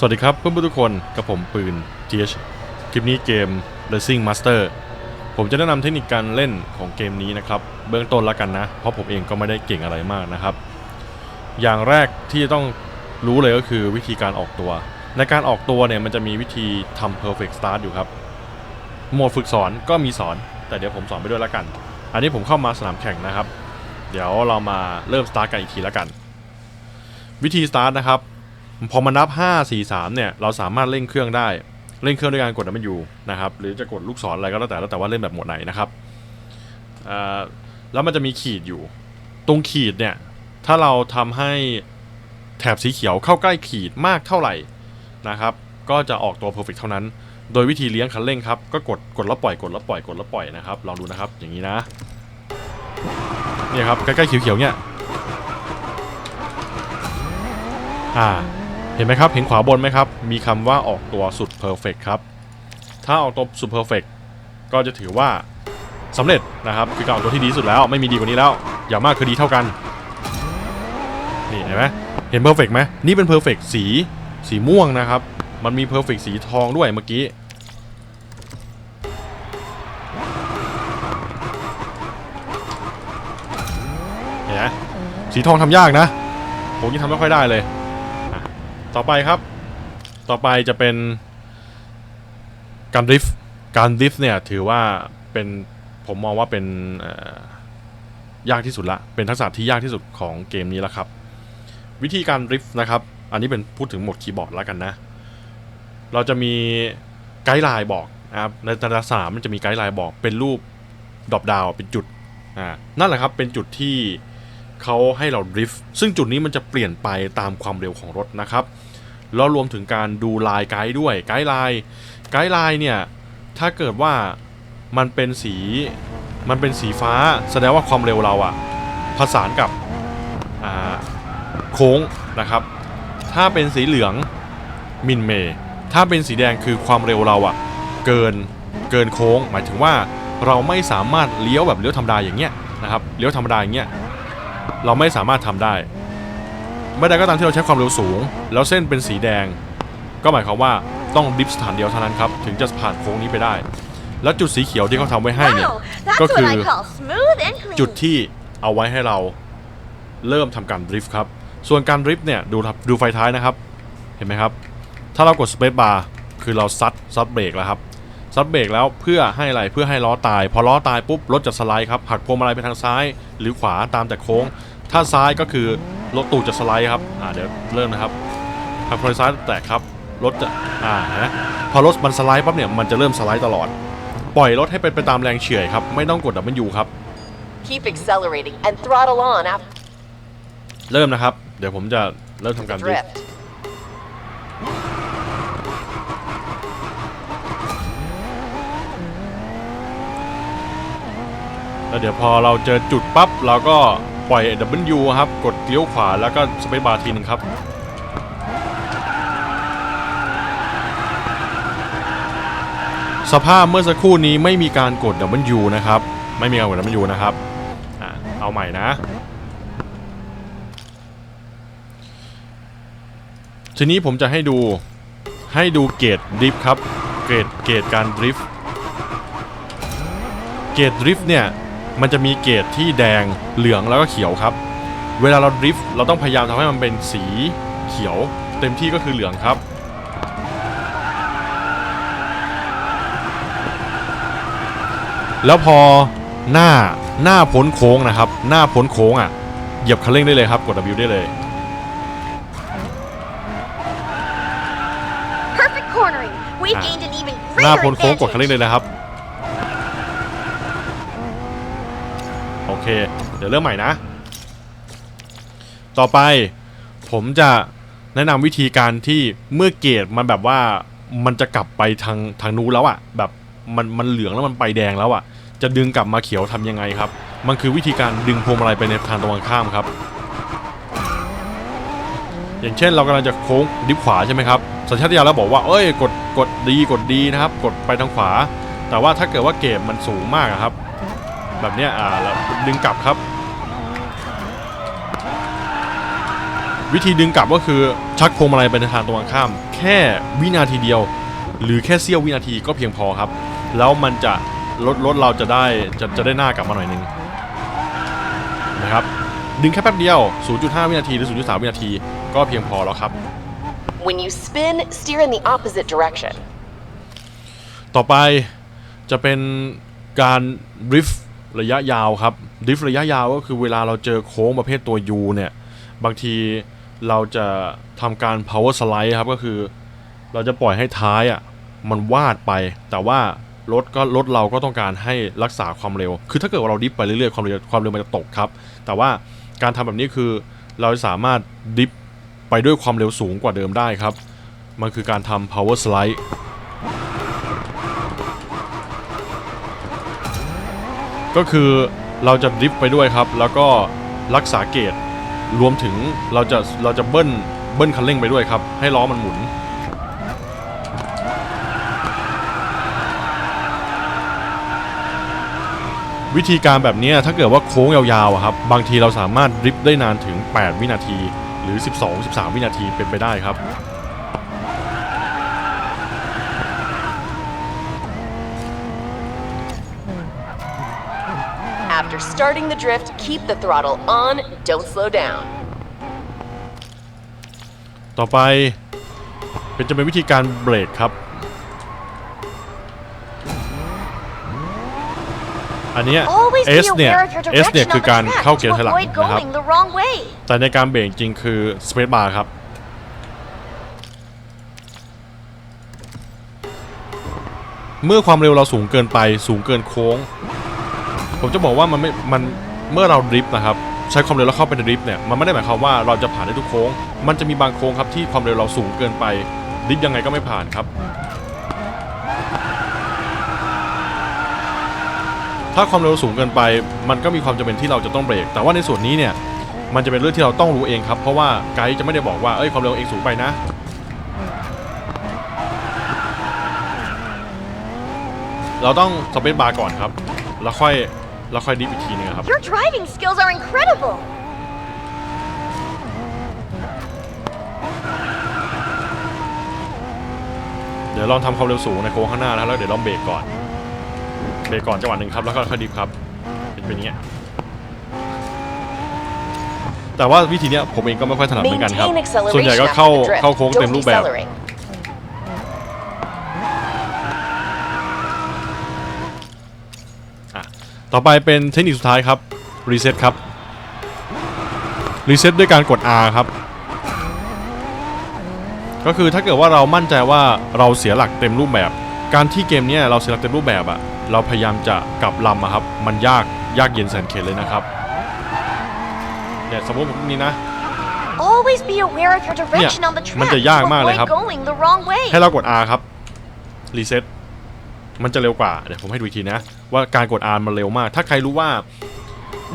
สวัสดีครับเพื่อนๆทุกคนกับผมปืน TH คลิปนี้เกม Racing Master ผมจะแนะนำเทคนิคการเล่นของเกมนี้นะครับ เบื้องต้นล้วกันนะ เพราะผมเองก็ไม่ได้เก่งอะไรมากนะครับ อย่างแรกที่ต้องรู้เลยก็คือวิธีการออกตัว ในการออกตัวเนี่ยมันจะมีวิธีทำ perfect start อยู่ครับ โหมดฝึกสอนก็มีสอน แต่เดี๋ยวผมสอนไปด้วยล้วกัน อันนี้ผมเข้ามาสนามแข่งนะครับ เดี๋ยวเรามาเริ่มสตาร์ทกันอีกทีล้วกัน วิธีสตาร์ทนะครับ พอมานับ 5 4 3เนี่ยเราสามารถเร่งเครื่องได้เร่งเครื่องด้วยการกด W นะครับหรือจะกดลูกศรอะไรก็แล้วแต่แล้วแต่ว่าเล่นแบบหมดไหนนะครับแล้วมันจะมีขีดอยู่ ตรงขีดเนี่ยถ้าเราทำให้แถบสีเขียวเข้าใกล้ขีดมากเท่าไหร่นะครับ ก็จะออกตัว perfect เท่านั้น โดยวิธีเลี้ยงคันเร่งครับก็กดกดแล้วปล่อยกดแล้วปล่อยกดแล้วปล่อยนะครับลองดูนะครับอย่างนี้นะเนี่ยครับใกล้ๆเขียวๆเนี่ยอ่า เห็นไหมครับ เห็นขวาบนไหมครับ มีคำว่าออกตัวสุด perfect ครับ ถ้าออกตัวสุด perfect ก็จะถือว่าสำเร็จนะครับ คือการออกตัวที่ดีสุดแล้ว ไม่มีดีกว่านี้แล้ว อย่างมากคือดีเท่ากัน นี่เห็นไหมเห็น perfect ไหมนี่เป็น perfect สีสีม่วงนะครับ มันมี perfect สีทองด้วยเมื่อกี้เห็นไหมสีทองทำยากนะผมยังทำไม่ค่อยได้เลย ต่อไปครับ ต่อไปจะเป็นการดริฟต์การดริฟต์เนี่ยถือว่าเป็นผมมองว่าเป็นยากที่สุดละ เป็นทักษะที่ยากที่สุดของเกมนี้แล้วครับ วิธีการดริฟต์นะครับ อันนี้เป็นพูดถึงหมดคีย์บอร์ดแล้วกันนะ เราจะมีไกด์ไลน์บอกนะครับ ในแต่ละสนามมันจะมีไกด์ไลน์บอกเป็นรูปดรอปดาวเป็นจุด อ่า นั่นแหละครับ เป็นจุดที่ เขาให้เราดริฟต์ซึ่งจุดนี้มันจะเปลี่ยนไปตามความเร็วของรถนะครับแล้วรวมถึงการดูลายไกด์ด้วยไกด์ไลน์ไกด์ไลน์เนี่ยถ้าเกิดว่ามันเป็นสีมันเป็นสีฟ้าแสดงว่าความเร็วเราอะผสานกับโค้งนะครับ ถ้าเป็นสีเหลืองมินเม ถ้าเป็นสีแดงคือความเร็วเราอะเกินเกินโค้ง หมายถึงว่าเราไม่สามารถเลี้ยวแบบเลี้ยวธรรมดาอย่างเงี้ยนะครับเลี้ยวธรรมดาอย่างเงี้ย เราไม่สามารถทำได้เมื่อใดก็ตามที่เราใช้ความเร็วสูง แล้วเส้นเป็นสีแดง ก็หมายความว่าต้องดริฟต์สถานเดียวเท่านั้นครับ ถึงจะผ่านโค้งนี้ไปได้ แล้วจุดสีเขียวที่เขาทำไว้ให้เนี่ย Wow, that's Go what I to- call smooth and clean. จุดที่เอาไว้ให้เราเริ่มทำการดริฟต์ครับ ส่วนการดริฟต์เนี่ยดูครับดูไฟท้ายนะครับ เห็นไหมครับ ถ้าเรากดสเปซบาร์คือเราซัดซัดเบรกแล้วครับ ซัดเบรกแล้วเพื่อให้อะไรเพื่อให้ล้อตาย พอล้อตายปุ๊บรถจะสไลด์ครับหักพวงมาลัยไปทางซ้าย หรือขวาตามแต่โค้ง ถ้าซ้ายก็คือรถตูดจะสไลด์ครับอ่าเดี๋ยวเริ่มนะครับหักพวงมาลัยซ้ายแตกครับรถจะอ่าเห็นไหมพอรถมันสไลด์ปั๊บเนี่ยมันจะเริ่มสไลด์ตลอด ปล่อยรถให้เป็นไปตามแรงเฉื่อยครับไม่ต้องกดดับเบิลยูครับ Keep accelerating and throttle on after เริ่มนะครับ เดี๋ยวผมจะเริ่มทำการ the ดริฟต์ drift. แล้วเดี๋ยวพอเราเจอจุดปั๊บเราก็ปล่อย W ครับ กดเลี้ยวขวาแล้วก็สเปซบาร์ทีหนึงครับ สภาพเมื่อสักครู่นี้ไม่มีการกด W นะครับ ไม่มีการกด W นะครับอเอาใหม่นะ ทีนี้ผมจะให้ดูให้ดูเกรดดริฟต์ครับ เกรดเกรดการดริฟต์เกรดดริฟต์เนี่ย มันจะมีเกรดที่แดงเหลืองแล้วก็เขียวครับ เวลาเราดริฟต์เราต้องพยายามทำให้มันเป็นสีเขียว เต็มที่ก็คือเหลืองครับ แล้วพอหน้าหน้าพ้นโค้งนะครับ หน้าพ้นโค้งอะเหยียบคันเร่งได้เลยครับกด W ได้เลย Perfect cornering. We've Ah. gained an even หน้า greater พ้นโค้งกดคันเร่ง advantage. เลยนะครับ โอ เค เดี๋ยวเริ่มใหม่นะ ต่อไปผมจะแนะนำวิธีการที่เมื่อเกรดมันแบบว่ามันจะกลับไปทางทางนู้นแล้วอะแบบมันมันเหลืองแล้วมันไปแดงแล้วอะจะดึงกลับมาเขียวทำยังไงครับ มันคือวิธีการดึงพวงมาลัยไปในทางตรงกันข้ามครับ อย่างเช่นเรากำลังจะโค้งดิฟขวาใช่ไหมครับสัญชาตญาณเราบอกว่าเอ้ยกดกดดีกดดีนะครับ กดไปทางขวา แต่ว่าถ้าเกิดว่าเกรดมันสูงมากครับ แบบเนี้ยอ่าเราดึงกลับครับ วิธีดึงกลับก็คือชักพวงมาลัยไปในทางตรงกันข้าม แค่วินาทีเดียว หรือแค่เสี้ยววินาทีก็เพียงพอครับ แล้วมันจะรถรถเราจะได้จะจะได้หน้ากลับมาหน่อยนึงนะครับดึงแค่แป๊บเดียว 0.5 วินาทีหรือ 0.3 วินาทีก็เพียงพอแล้วครับ When you spin, steer in the opposite direction. ต่อไปจะเป็นการด ระยะยาวครับดิฟระยะยาวก็คือเวลาเราเจอโค้งประเภทตัว U เนี่ยบางทีเราจะทำการ power slide ครับก็คือ เราจะปล่อยให้ท้ายอะมันวาดไป แต่ว่ารถก็รถเราก็ต้องการให้รักษาความเร็ว คือถ้าเกิดว่าเราดิฟไปเรื่อยๆความเร็วความเร็วมันจะตกครับ แต่ว่าการทำแบบนี้คือเราสามารถดิฟไปด้วยความเร็วสูงกว่าเดิมได้ครับ มันคือการทำ power slide ก็คือเราจะดริฟต์ไปด้วยครับ แล้วก็รักษาเกจรวมถึงเราจะเราจะเบิ้ลเบิ้ลคันเร่งไปด้วยครับ ให้ล้อมันหมุน วิธีการแบบนี้ถ้าเกิดว่าโค้งยาวๆครับ บางทีเราสามารถดริฟต์ได้นานถึง 8 วินาที หรือ 12-13 วินาทีเป็นไปได้ครับ After starting the drift, keep the throttle on, don't slow down. ต่อไปเป็นจะเป็นวิธีการเบรกครับ อันเนี้ย Always be S เนี่ย aware of your S เนี่ย direction คือ on การ the track เข้าเกีย to ร์ถอยหลัง avoid นะครับ going the wrong way. แต่ในการเบรกจริงคือ Space Bar ครับ เมื่อความเร็วเราสูงเกินไปสูงเกินโค้ง ผมจะบอกว่ามันไม่ มันเมื่อเราดริฟต์นะครับใช้ความเร็วแล้วเข้าไปในดริฟต์เนี่ยมันไม่ได้หมายความว่าเราจะผ่านได้ทุกโค้ง มันจะมีบางโค้งครับที่ความเร็วเราสูงเกินไปดริฟต์ยังไงก็ไม่ผ่านครับ ถ้าความเร็วสูงเกินไป มันก็มีความจำเป็นที่เราจะต้องเบรก แต่ว่าในส่วนนี้เนี่ยมันจะเป็นเรื่องที่เราต้องรู้เองครับ เพราะว่าไกด์จะไม่ได้บอกว่าเอ้ยความเร็วเองสูงไปนะเราต้องสเปซบาร์ก่อนครับ แล้วค่อย แล้วค่อยดิฟอีกทีนึงครับ Your driving skills are incredible. เดี๋ยวลองทำความเร็วสูงในโค้งข้างหน้านะแล้วเดี๋ยวลองเบรกก่อน เบรกก่อนจังหวะหนึ่งครับ แล้วก็ค่อยดิฟครับ เป็นเป็นอย่างเงี้ย แต่ว่าวิธีเนี้ยผมเองก็ไม่ค่อยถนัดเหมือนกันครับ Maintain ส่วนใหญ่ acceleration ก็เข้า after the drift. เข้าโค้งเต็ม Don't รูปแบบ decelerate. อะ ต่อไปเป็นเทคนิคสุดท้ายครับรีเซ็ตครับรีเซ็ตด้วยการกด R ครับ ก็คือถ้าเกิดว่าเรามั่นใจว่าเราเสียหลักเต็มรูปแบบ การที่เกมเนี้ยเราเสียหลักเต็มรูปแบบอะเราพยายามจะกลับลำอะครับ มันยากยากเย็นแสนเข็ญเลยนะครับเนี่ยสมมติผมนี่นะ Always be aware of your direction on the มัน track จะยากมาก to เลยครับ avoid going the wrong way. ให้เรากด R ครับรีเซ็ต มันจะเร็วกว่า เดี๋ยวผมให้ดูอีกทีนะ ว่าการกด R มันเร็วมาก ถ้าใครรู้ว่า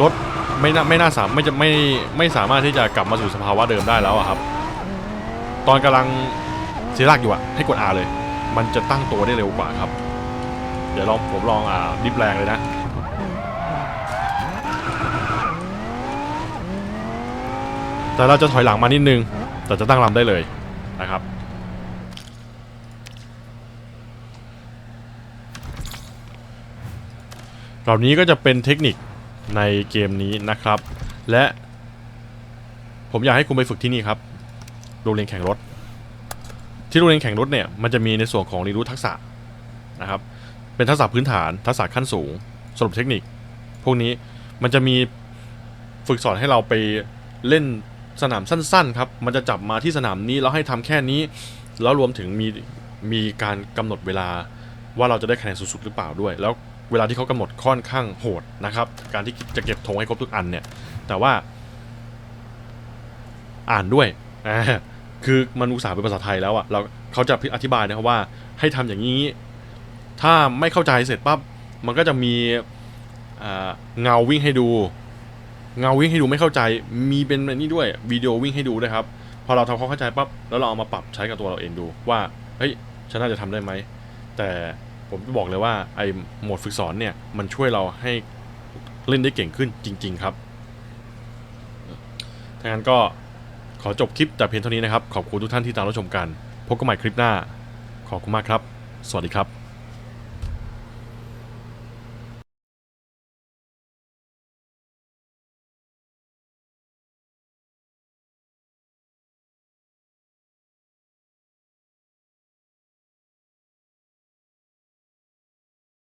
รถไม่น่าไม่น่าสามไม่จะไม่ไม่สามารถที่จะกลับมาสู่สภาวะเดิมได้แล้วอะครับ ตอนกำลังเสียหลักอยู่อะให้กด R เลย มันจะตั้งตัวได้เร็วกว่าครับ เดี๋ยวลองผมลองอ่าดิฟแรงเลยนะแต่เราจะถอยหลังมานิดนึง แต่จะตั้งลำได้เลยนะครับ เห ล่านี้ก็จะเป็นเทคนิคในเกมนี้นะครับ และผมอยากให้คุณไปฝึกที่นี่ครับโรงเรียนแข่งรถ ที่โรงเรียนแข่งรถเนี่ยมันจะมีในส่วนของเรียนรู้ทักษะนะครับเป็นทักษะพื้นฐานทักษะขั้นสูงสรุปเทคนิค พวกนี้มันจะมีฝึกสอนให้เราไปเล่นสนามสั้น ๆ ครับ มันจะจับมาที่สนามนี้แล้วให้ทำแค่นี้ แล้วรวมถึงมีมีการกำหนดเวลาว่าเราจะได้คะแนนสูงสุดหรือเปล่าด้วย แล้ว เวลาที่เขากำหนดค่อนข้างโหดนะครับ การที่จะเก็บธงให้ครบทุกอันเนี่ย แต่ว่า อ่านด้วยคือมันอุตส่าห์เป็นภาษาไทยแล้วอะเราเขาจะอธิบายนะครับว่า ให้ทำอย่างนี้ ถ้าไม่เข้าใจเสร็จปั๊บมันก็จะมีเงาวิ่งให้ดู เงาวิ่งให้ดูไม่เข้าใจ มีเป็นอันนี้ด้วยวิดีโอวิ่งให้ดูด้วยครับพอเราทำความเข้าใจปั๊บแล้วเราเอามาปรับใช้กับตัวเราเองดูว่าเฮ้ยฉันน่าจะทำได้ไหมแต่ ผมจะบอกเลยว่าไอ้โหมดฝึกสอนเนี่ยมันช่วยเราให้เล่นได้เก่งขึ้นจริง ๆ ครับถ้างั้นก็ขอจบคลิปแต่เพียงเท่านี้นะครับ ขอบคุณทุกท่านที่ตามรับชมกัน พบกันใหม่คลิปหน้า ขอบคุณมากครับ สวัสดีครับ